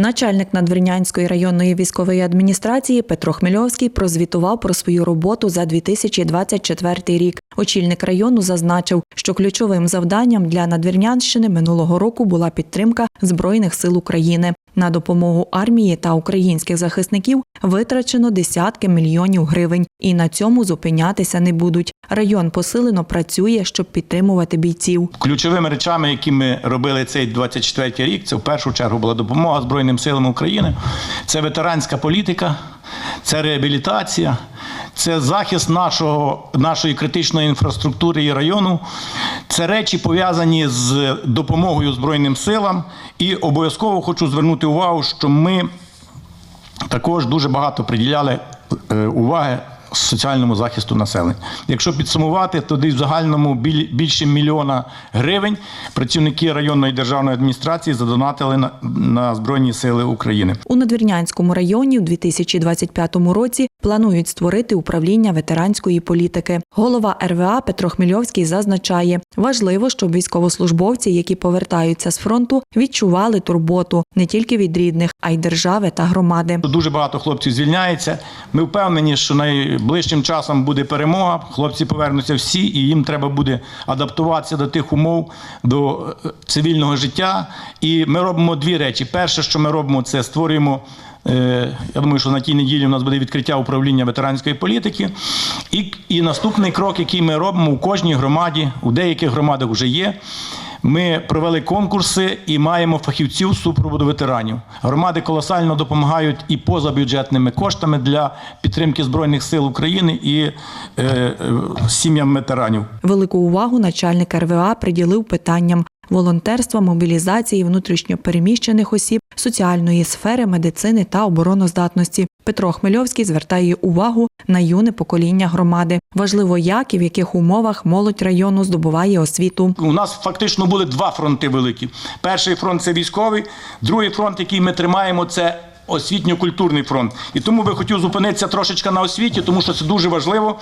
Начальник Надвірнянської районної військової адміністрації Петро Хмельовський прозвітував про свою роботу за 2024 рік. Очільник району зазначив, що ключовим завданням для Надвірнянщини минулого року була підтримка Збройних сил України. На допомогу армії та українських захисників витрачено десятки мільйонів гривень, і на цьому зупинятися не будуть. Район посилено працює, щоб підтримувати бійців. Ключовими речами, які ми робили цей 24 рік, це в першу чергу була допомога Збройним силам України, це ветеранська політика, це реабілітація, це захист нашого, нашої критичної інфраструктури і району, це речі пов'язані з допомогою Збройним силам. І обов'язково хочу звернути увагу, що ми також дуже багато приділяли е, уваги соціальному захисту населення. Якщо підсумувати, то десь в загальному біль- більше мільйона гривень працівники районної державної адміністрації задонатили на, на Збройні Сили України. У Надвірнянському районі у 2025 році планують створити управління ветеранської політики. Голова РВА Петро Хмельовський зазначає, важливо, щоб військовослужбовці, які повертаються з фронту, відчували турботу не тільки від рідних, а й держави та громади. Дуже багато хлопців звільняється. Ми впевнені, що найближчим часом буде перемога. Хлопці повернуться всі, і їм треба буде адаптуватися до тих умов, до е, цивільного життя. І ми робимо дві речі. Перше, що ми робимо, це створюємо. е, Я думаю, що на тій неділі у нас буде відкриття управління ветеранської політики. І, і наступний крок, який ми робимо у кожній громаді, у деяких громадах вже є. Ми провели конкурси і маємо фахівців супроводу ветеранів. Громади колосально допомагають і позабюджетними коштами для підтримки Збройних сил України і е, е, сім'ям ветеранів. Велику увагу начальник РВА приділив питанням волонтерства, мобілізації внутрішньопереміщених осіб, соціальної сфери, медицини та обороноздатності. Петро Хмельовський звертає увагу на юне покоління громади. Важливо, як і в яких умовах молодь району здобуває освіту. У нас фактично були два фронти великі. Перший фронт це військовий, другий фронт, який ми тримаємо, це освітньо-культурний фронт. І тому би хотів зупинитися трошечки на освіті, тому що це дуже важливо.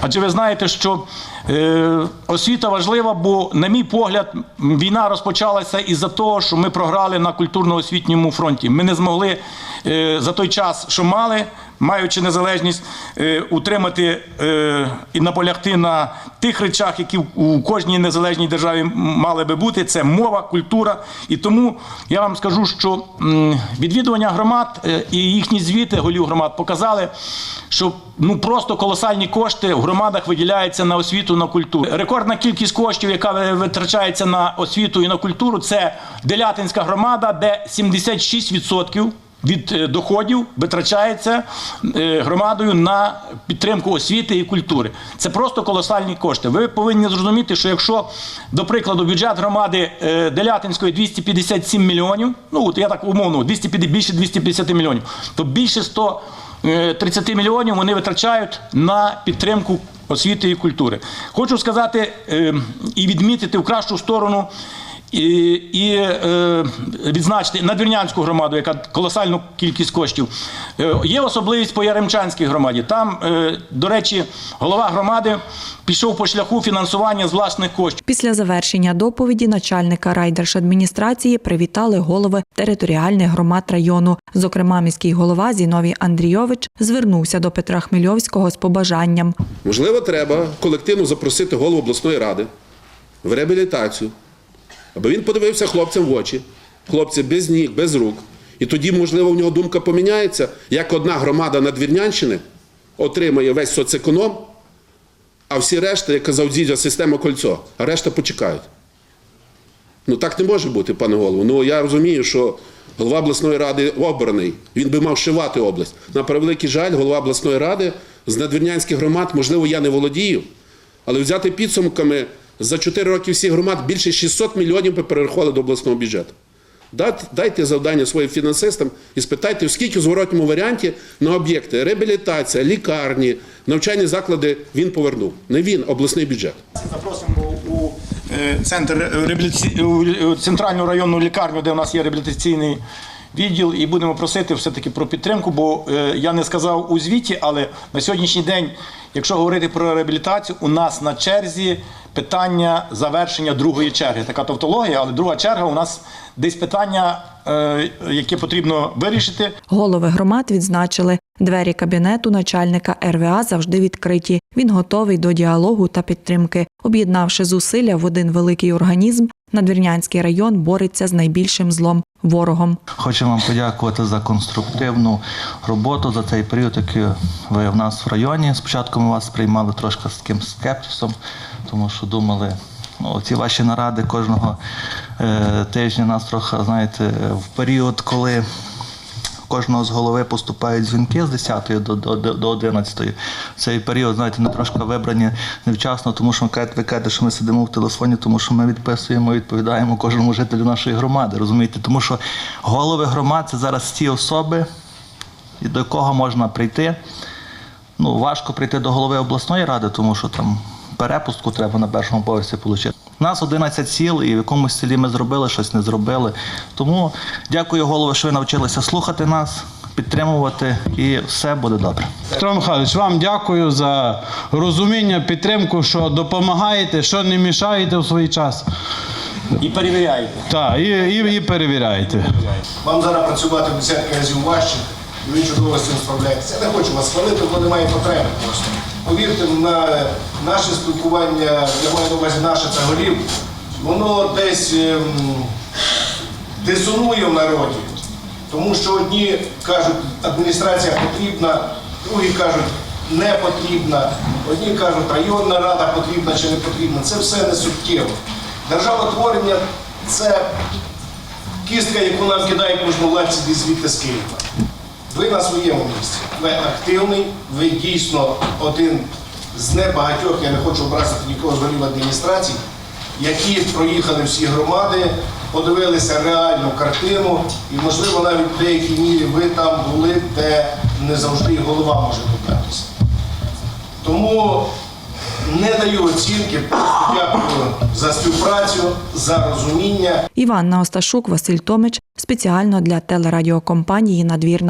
Адже ви знаєте, що е, освіта важлива, бо, на мій погляд, війна розпочалася із-за того, що ми програли на культурно-освітньому фронті. Ми не змогли е, за той час, що мали, маючи незалежність, е, утримати е, і наполягти на тих речах, які у кожній незалежній державі мали би бути. Це мова, культура. І тому я вам скажу, що відвідування громад е, і їхні звіти голів громад показали, що ну просто колосальні кошти в громадах виділяються на освіту, на культуру. Рекордна кількість коштів, яка витрачається на освіту і на культуру, це Делятинська громада, де 76% від е, доходів витрачається е, громадою на підтримку освіти і культури. Це просто колосальні кошти. Ви повинні зрозуміти, що якщо, до прикладу, бюджет громади е, Делятинської 257 мільйонів, ну от я так умовно, 250, більше 250 мільйонів, то більше 130 мільйонів вони витрачають на підтримку освіти і культури. Хочу сказати і відмітити в кращу сторону. І, і е, відзначити надвірнянську громаду, яка колосальну кількість коштів. Е, є особливість по Яремчанській громаді. Там, е, до речі, голова громади пішов по шляху фінансування з власних коштів. Після завершення доповіді начальника райдержадміністрації привітали голови територіальних громад району. Зокрема, міський голова Зіновій Андрійович звернувся до Петра Хмельовського з побажанням. Можливо, треба колективно запросити голову обласної ради в реабілітацію, аби він подивився хлопцям в очі, хлопці без ніг, без рук. І тоді, можливо, в нього думка поміняється, як одна громада Надвірнянщини отримає весь соцеконом, а всі решта, як казав дідя, система кольцо, а решта почекають. Ну так не може бути, пане голово. Ну я розумію, що голова обласної ради обраний. Він би мав шивати область. На превеликий жаль, голова обласної ради з надвірнянських громад, можливо, я не володію, але взяти підсумками за 4 роки всіх громад більше 600 мільйонів би перерахували до обласного бюджету. Дайте, завдання своїм фінансистам і спитайте, скільки в зворотньому варіанті на об'єкти реабілітація, лікарні, навчальні заклади він повернув. Не він, обласний бюджет. Запросимо у е, центр центральну районну лікарню, де у нас є реабілітаційний відділ і будемо просити все-таки про підтримку, бо е, я не сказав у звіті, але на сьогоднішній день, якщо говорити про реабілітацію, у нас на черзі питання завершення другої черги. Така тавтологія, але друга черга у нас десь питання, Які яке потрібно вирішити. Голови громад відзначили, двері кабінету начальника РВА завжди відкриті. Він готовий до діалогу та підтримки. Об'єднавши зусилля в один великий організм, Надвірнянський район бореться з найбільшим злом ворогом. Хочу вам подякувати за конструктивну роботу за цей період, який ви в нас в районі. Спочатку ми вас приймали трошки з таким скепсисом, тому що думали, ну, ці ваші наради кожного е, тижня нас трохи, знаєте, в період, коли кожного з голови поступають дзвінки з 10 до, до, до до 11. Цей період, знаєте, не трошки вибрані невчасно, тому що ви кажете, що ми сидимо в телефоні, тому що ми відписуємо і відповідаємо кожному жителю нашої громади. Розумієте? Тому що голови громад це зараз ті особи, до кого можна прийти. Ну, важко прийти до голови обласної ради, тому що там перепустку треба на першому поверсі отримати. У нас 11 сіл, і в якомусь селі ми зробили, щось не зробили. Тому дякую, голови, що ви навчилися слухати нас, підтримувати, і все буде добре. Петро Михайлович, вам дякую за розуміння, підтримку, що допомагаєте, що не мішаєте в свій час. І перевіряйте. Так, і, і, і перевіряєте. Вам зараз працювати в десятки разів важче, і ви чудово з цим справляєтеся. Я не хочу вас хвалити, бо немає потреби просто. Повірте, на наше спілкування, я маю на увазі наше це голів, воно десь ем, дисонує в народі. Тому що одні кажуть, адміністрація потрібна, другі кажуть, не потрібна, одні кажуть, районна рада потрібна чи не потрібна. Це все не суттєво. Державотворення це кістка, яку нам кидають можновладці звідти з Києва. Ви на своєму місці. Ви активний, ви дійсно один з небагатьох, я не хочу образити нікого з голів адміністрації, які проїхали всі громади, подивилися реальну картину, і, можливо, навіть в деякій мірі ви там були, де не завжди і голова може добратися. Тому не даю оцінки, дякую за співпрацю, за розуміння. Іванна Осташук, Василь Томич спеціально для телерадіокомпанії Надвірна.